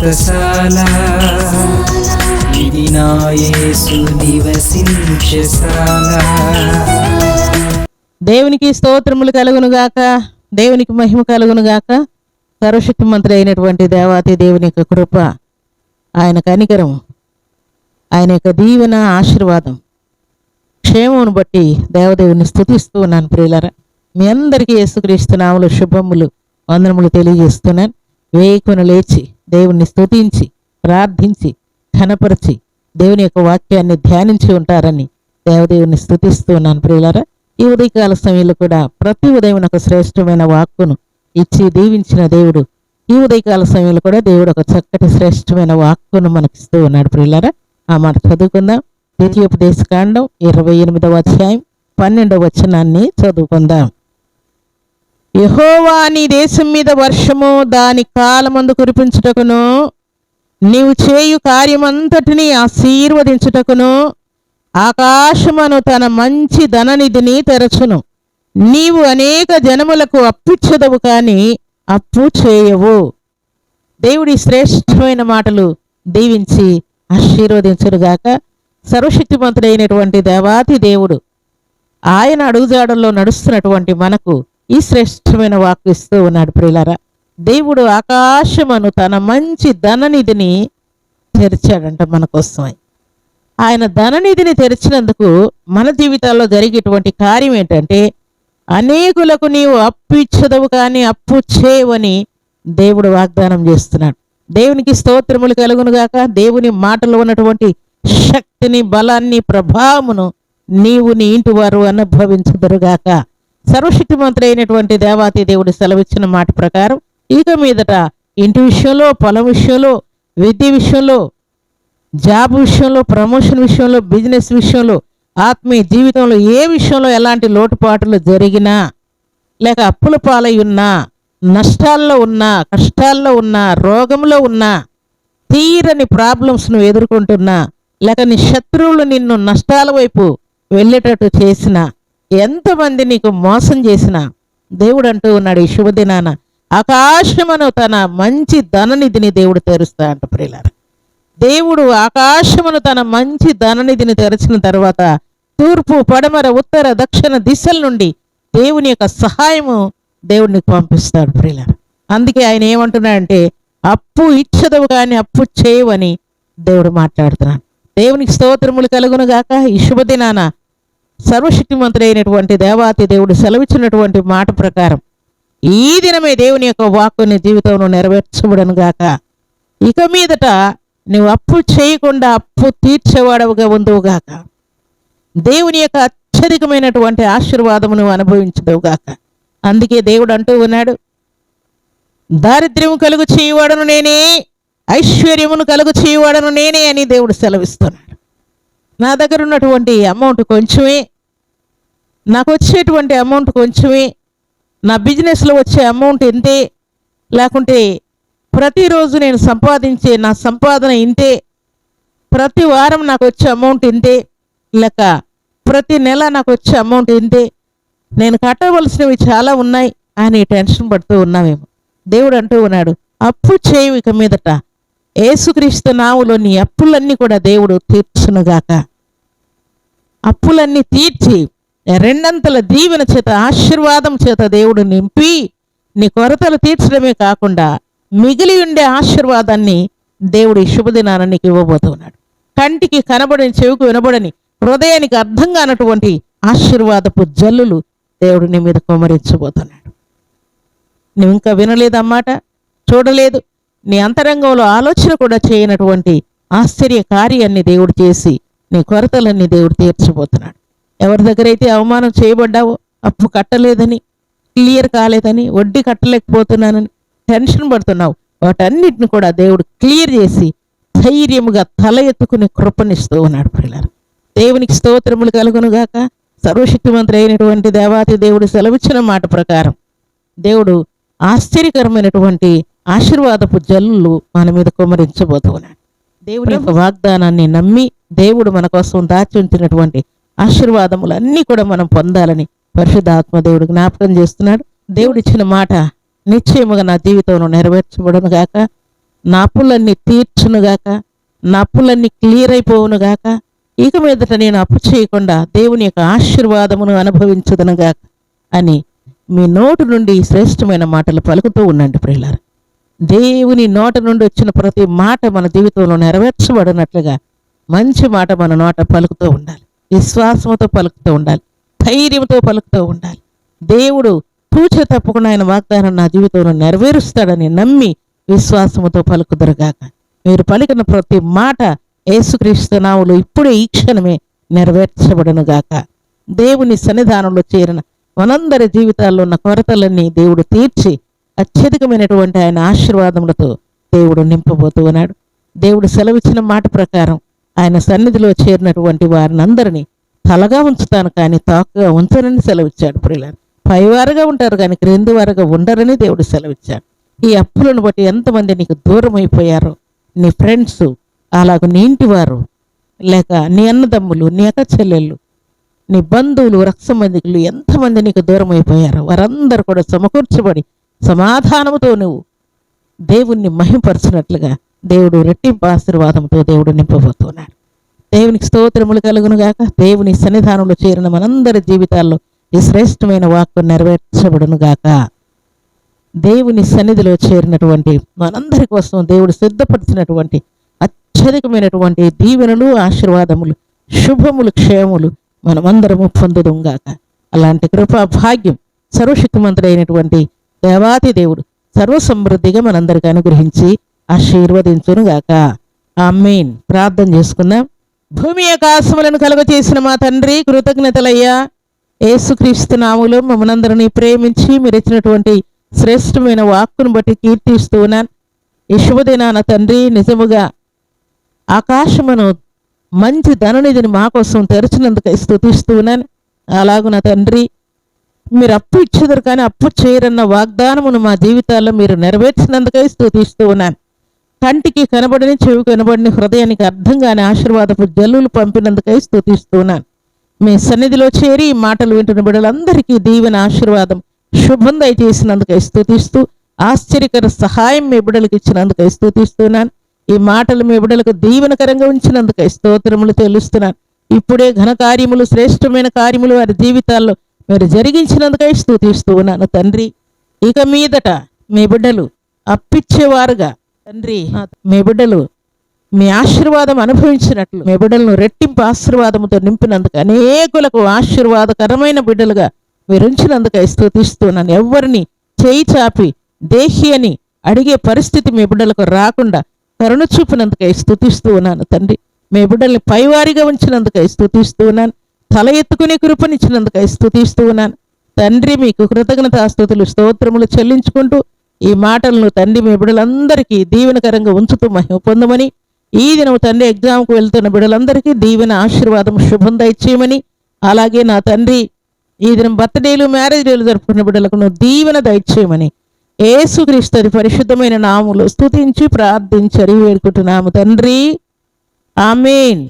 వ్రతశాల ఇది నా యేసు నివసించశాల దేవునికి స్తోత్రములు కలుగును గాక దేవునికి మహిమ కలుగును గాక సర్వశక్తి మంత్రి అయినటువంటి దేవాతి దేవుని యొక్క కృప ఆయన కనికరం ఆయన యొక్క దీవెన ఆశీర్వాదం క్షేమమును బట్టి దేవదేవుని స్థుతిస్తూ ఉన్నాను ప్రియులరా. మీ అందరికీ యేసుక్రీస్తు నామలు శుభములు వందనములు తెలియజేస్తున్నాను. వేకున లేచి దేవుణ్ణి స్తుతించి ప్రార్థించి ఘనపరిచి దేవుని యొక్క వాక్యాన్ని ధ్యానించి ఉంటారని దేవదేవుని స్థుతిస్తూ ఉన్నాను ప్రియులరా. ఈ ఉదయకాల సమయంలో కూడా ప్రతి ఉదయం ఒక శ్రేష్టమైన వాక్కును ఇచ్చి దీవించిన దేవుడు ఈ ఉదయకాల సమయంలో కూడా దేవుడు ఒక చక్కటి శ్రేష్టమైన వాక్కును మనకిస్తూ ఉన్నాడు ప్రియులారా. ఆ మాట చదువుకుందాం. ద్వితీయోపదేశ కాండం ఇరవై ఎనిమిదవ అధ్యాయం పన్నెండవ వచనాన్ని చదువుకుందాం. యహోవా నీ దేశం మీద వర్షము దాని కాలమందు కురిపించుటకును నీవు చేయు కార్యమంతటిని ఆశీర్వదించుటకును ఆకాశమును తన మంచి ధననిధిని తెరచును. నీవు అనేక జనములకు అప్పిచ్చదవు కానీ అప్పు చేయవు. దేవుడి శ్రేష్టమైన మాటలు దీవించి ఆశీర్వదించుడుగాక సర్వశక్తిమంతుడైనటువంటి దేవాతి దేవుడు. ఆయన అడుగుజాడల్లో నడుస్తున్నటువంటి మనకు ఈ శ్రేష్టమైన వాక్కు ఇస్తూ ఉన్నాడు ప్రియులారా. దేవుడు ఆకాశమును తన మంచి ధననిధిని తెరిచాడంట మన కోసమై ఆయన ధననిధిని తెరిచినందుకు మన జీవితాల్లో జరిగేటువంటి కార్యం ఏంటంటే అనేకులకు నీవు అప్పు ఇచ్చదవు కానీ అప్పు చేయవని దేవుడు వాగ్దానం చేస్తున్నాడు. దేవునికి స్తోత్రములు కలుగును గాక దేవుని మాటలో ఉన్నటువంటి శక్తిని బలాన్ని ప్రభావమును నీవు నీ ఇంటి వారు అనుభవించుదురుగాక సర్వశక్తిమంతుడు అయినటువంటి దేవాతి దేవుడు సెలవిచ్చిన మాట ప్రకారం ఇక మీదట ఇంటి విషయంలో పొలం విషయంలో విద్య విషయంలో జాబ్ విషయంలో ప్రమోషన్ విషయంలో బిజినెస్ విషయంలో ఆత్మీయ జీవితంలో ఏ విషయంలో ఎలాంటి లోటుపాట్లు జరిగినా లేక అప్పుల పాలై ఉన్నా నష్టాల్లో ఉన్నా కష్టాల్లో ఉన్నా రోగంలో ఉన్నా తీరని ప్రాబ్లమ్స్ నువ్వు ఎదుర్కొంటున్నా లేక నీ శత్రువులు నిన్ను నష్టాల వైపు వెళ్ళేటట్టు చేసినా ఎంతమంది నీకు మోసం చేసినా దేవుడు అంటూ ఉన్నాడు ఈ శుభదినాన ఆకాశమును తన మంచి ధననిధిని దేవుడు తెరుస్తా అంట ప్రియులారా. దేవుడు ఆకాశమును తన మంచి ధననిధిని తెరిచిన తర్వాత తూర్పు పడమర ఉత్తర దక్షిణ దిశల నుండి దేవుని యొక్క సహాయము దేవుడిని పంపిస్తాడు ప్రియులారు. అందుకే ఆయన ఏమంటున్నాడంటే అప్పు ఇచ్చదవు కానీ అప్పు చేయవని దేవుడు మాట్లాడుతున్నాడు. దేవునికి స్తోత్రములు కలుగును గాక ఈ శుభదినాన. సర్వశక్తిమంతుడైనటువంటి దేవాతి దేవుడు సెలవిచ్చినటువంటి మాట ప్రకారం ఈ దినమే దేవుని యొక్క వాక్కుని జీవితంలో నెరవేర్చబడను గాక. ఇక మీదట నువ్వు అప్పు చేయకుండా అప్పు తీర్చేవాడవుగా ఉందువుగాక దేవుని యొక్క అత్యధికమైనటువంటి ఆశీర్వాదము నువ్వు అనుభవించదవుగాక అందుకే దేవుడు అంటూ ఉన్నాడు దారిద్ర్యము కలుగు చేయవాడను నేనే ఐశ్వర్యమును కలుగు చేయవాడను నేనే అని దేవుడు సెలవిస్తున్నాడు. నా దగ్గర ఉన్నటువంటి అమౌంట్ కొంచెమే నాకు వచ్చేటువంటి అమౌంట్ కొంచెమే నా బిజినెస్లో వచ్చే అమౌంట్ ఇంతే లేకుంటే ప్రతిరోజు నేను సంపాదించే నా సంపాదన ఇంతే ప్రతి వారం నాకు వచ్చే అమౌంట్ ఇంతే లేక ప్రతి నెల నాకు వచ్చే అమౌంట్ ఇంతే నేను కట్టవలసినవి చాలా ఉన్నాయి అని టెన్షన్ పడుతూ ఉన్నామేమో. దేవుడు అంటూ ఉన్నాడు అప్పు చేయు ఇక మీదట ఏసుక్రీస్తు నావులోని అప్పులన్నీ కూడా దేవుడు తీర్చునుగాక. అప్పులన్నీ తీర్చి రెండంతల దీవెన చేత ఆశీర్వాదం చేత దేవుడు నింపి నీ కొరతలు తీర్చడమే కాకుండా మిగిలి ఉండే ఆశీర్వాదాన్ని దేవుడు ఈ శుభదినాన నీకు ఇవ్వబోతున్నాడు. కంటికి కనబడని చెవికి వినబడని హృదయానికి అర్థం కానటువంటి ఆశీర్వాదపు జల్లులు దేవుడు నీ మీద కుమరించబోతున్నాడు. నువ్వు ఇంకా వినలేదన్నమాట? చూడలేదు? నీ అంతరంగంలో ఆలోచన కూడా చేయనటువంటి ఆశ్చర్య కార్యాన్ని దేవుడు చేసి నీ కొరతలన్నీ దేవుడు తీర్చబోతున్నాడు. ఎవరి దగ్గర అయితే అవమానం చేయబడ్డావో అప్పు కట్టలేదని క్లియర్ కాలేదని వడ్డీ కట్టలేకపోతున్నానని టెన్షన్ పడుతున్నావు వాటన్నిటిని కూడా దేవుడు క్లియర్ చేసి ధైర్యముగా తల ఎత్తుకునే కృపనిస్తూ ఉన్నాడు పిల్లలు దేవునికి స్తోత్రములు కలుగునుగాక సర్వశక్తిమంత్రి అయినటువంటి దేవాతి దేవుడు సెలవిచ్చిన మాట ప్రకారం దేవుడు ఆశ్చర్యకరమైనటువంటి ఆశీర్వాదపు జల్లులు మన మీద కుమరించబోతున్నాడు దేవుని యొక్క వాగ్దానాన్ని నమ్మి దేవుడు మన కోసం దాచి ఉంచినటువంటి ఆశీర్వాదములన్నీ కూడా మనం పొందాలని పరిశుద్ధాత్మ దేవుడు జ్ఞాపకం చేస్తున్నాడు. దేవుడు ఇచ్చిన మాట నిశ్చయముగా నా జీవితంలో నెరవేర్చబడను గాక. నా అప్పులన్నీ తీర్చునుగాక నా అప్పులన్నీ క్లియర్ అయిపోవునుగాక ఇక మీదట నేను అప్పు చేయకుండా దేవుని యొక్క ఆశీర్వాదమును అనుభవించుదనుగాక అని మీ నోటి నుండి శ్రేష్టమైన మాటలు పలుకుతూ ఉండండి ప్రియులారా. దేవుని నోట నుండి వచ్చిన ప్రతి మాట మన జీవితంలో నెరవేర్చబడినట్లుగా మంచి మాట మన నోట పలుకుతూ ఉండాలి. విశ్వాసంతో పలుకుతూ ఉండాలి. ధైర్యంతో పలుకుతూ ఉండాలి. దేవుడు తూచ తప్పకుండా ఆయన వాగ్దానం నా జీవితంలో నెరవేరుస్తాడని నమ్మి విశ్వాసముతో పలుకుదరగాక మీరు పలికిన ప్రతి మాట యేసుక్రీస్తు నావులు ఇప్పుడే ఈ క్షణమే నెరవేర్చబడనుగాక దేవుని సన్నిధానంలో చేరిన మనందరి జీవితాల్లో ఉన్న కొరతలన్నీ దేవుడు తీర్చి అత్యధికమైనటువంటి ఆయన ఆశీర్వాదములతో దేవుడు నింపబోతూ ఉన్నాడు. దేవుడు సెలవిచ్చిన మాట ప్రకారం ఆయన సన్నిధిలో చేరినటువంటి వారిని అందరినీ తలగా ఉంచుతాను కానీ తాకుగా ఉంచనని సెలవిచ్చాడు ప్రియులారు. పైవారుగా ఉంటారు కానీ క్రింది వారుగా ఉండరని దేవుడు సెలవిచ్చాడు. ఈ అప్పులను బట్టి ఎంతమంది నీకు దూరం అయిపోయారో నీ ఫ్రెండ్స్ అలాగ నీ ఇంటివారు లేక నీ అన్నదమ్ములు నీ అక్క చెల్లెళ్ళు నీ బంధువులు రక్తమందికులు ఎంతమంది నీకు దూరం అయిపోయారో వారందరూ కూడా సమకూర్చబడి సమాధానముతో నువ్వు దేవుణ్ణి మహింపరచినట్లుగా దేవుడు రెట్టింపు ఆశీర్వాదంతో దేవుడు నింపబోతున్నాడు. దేవునికి స్తోత్రములు కలుగును గాక దేవుని సన్నిధానంలో చేరిన మనందరి జీవితాల్లో ఈ శ్రేష్టమైన వాక్కు నెరవేర్చబడును గాక దేవుని సన్నిధిలో చేరినటువంటి మనందరి కోసం దేవుడు సిద్ధపరిచినటువంటి అత్యధికమైనటువంటి దీవెనలు ఆశీర్వాదములు శుభములు క్షేమములు మనమందరము పొందుదుంగాక. అలాంటి కృపా భాగ్యం సర్వశక్తిమంతుడైనటువంటి దేవాతి దేవుడు సర్వసమృద్ధిగా మనందరికీ అనుగ్రహించి ఆశీర్వదించునుగాక ఆమెన్. ప్రార్థన చేసుకుందాం. భూమి ఆకాశములను కలుగచేసిన మా తండ్రి కృతజ్ఞతలయ్యా. ఏసుక్రీస్తు నాములు మమ్మల్ని ప్రేమించి మీరు ఇచ్చినటువంటి శ్రేష్టమైన వాక్కును బట్టి కీర్తిస్తూ ఉన్నాను ఈ శుభదినాన తండ్రి నిజముగా ఆకాశమును మంచి ధననిధిని మా కోసం తెరిచినందుకు స్థుతిస్తూ ఉన్నాను. అలాగున తండ్రి మీరు అప్పు ఇచ్చేదారు కానీ అప్పు చేయరన్న వాగ్దానమును మా జీవితాల్లో మీరు నెరవేర్చినందుకై స్థుతిస్తూ ఉన్నాను. కంటికి కనబడని చెవి కనబడని హృదయానికి అర్థం కాని ఆశీర్వాదపు జల్లులు పంపినందుకై స్తుతిస్తూ ఉన్నాను. మీ సన్నిధిలో చేరి ఈ మాటలు వింటున్న బిడ్డలందరికీ దీవెన ఆశీర్వాదం శుభం దయచేసినందుకై స్థుతిస్తూ ఆశ్చర్యకర సహాయం మీ బిడ్డలకు ఇచ్చినందుకై స్థుతిస్తున్నాను ఈ మాటలు మీ బిడ్డలకు దీవెనకరంగా ఉంచినందుకై స్తోత్రములు తెలుస్తున్నాను. ఇప్పుడే ఘన కార్యములు శ్రేష్టమైన కార్యములు వారి జీవితాల్లో మీరు జరిగించినందుకై స్థుతిస్తూ ఉన్నాను తండ్రి. ఇక మీదట మీ బిడ్డలు అప్పిచ్చేవారుగా తండ్రి. మీ బిడ్డలు మీ ఆశీర్వాదం అనుభవించినట్లు మీ బిడ్డలను రెట్టింపు ఆశీర్వాదముతో నింపినందుకు అనేకులకు ఆశీర్వాదకరమైన బిడ్డలుగా మీరు ఉంచినందుకై స్థుతిస్తున్నాను ఎవరిని చేయి చాపి దేహి అని అడిగే పరిస్థితి మీ బిడ్డలకు రాకుండా కరుణ చూపినందుకై స్థుతిస్తూ ఉన్నాను తండ్రి. మీ బిడ్డల్ని పైవారిగా ఉంచినందుకై స్థుతిస్తూ ఉన్నాను. తల ఎత్తుకునే కృపనిచ్చినందుకై స్థుతిస్తూ ఉన్నాను. తండ్రి మీకు కృతజ్ఞతాస్తుతులు స్తోత్రములు చెల్లించుకుంటూ ఈ మాటలను తండ్రి మీ బిడ్డలందరికీ దీవెనకరంగా ఉంచుతూ మహిమ పొందమని ఈ దినం తండ్రి ఎగ్జామ్కు వెళ్తున్న బిడ్డలందరికీ దీవెన ఆశీర్వాదం శుభం దయచేయమని అలాగే నా తండ్రి ఈ దినం బర్త్డేలు మ్యారేజ్ డేలు జరుపుకున్న బిడ్డలకు నువ్వు దీవెన దయచేయమని ఏసుక్రీస్తుని పరిశుద్ధమైన నాములు స్తుతించి ప్రార్థించరి వేడుకుంటున్నాము తండ్రి. ఆమెన్.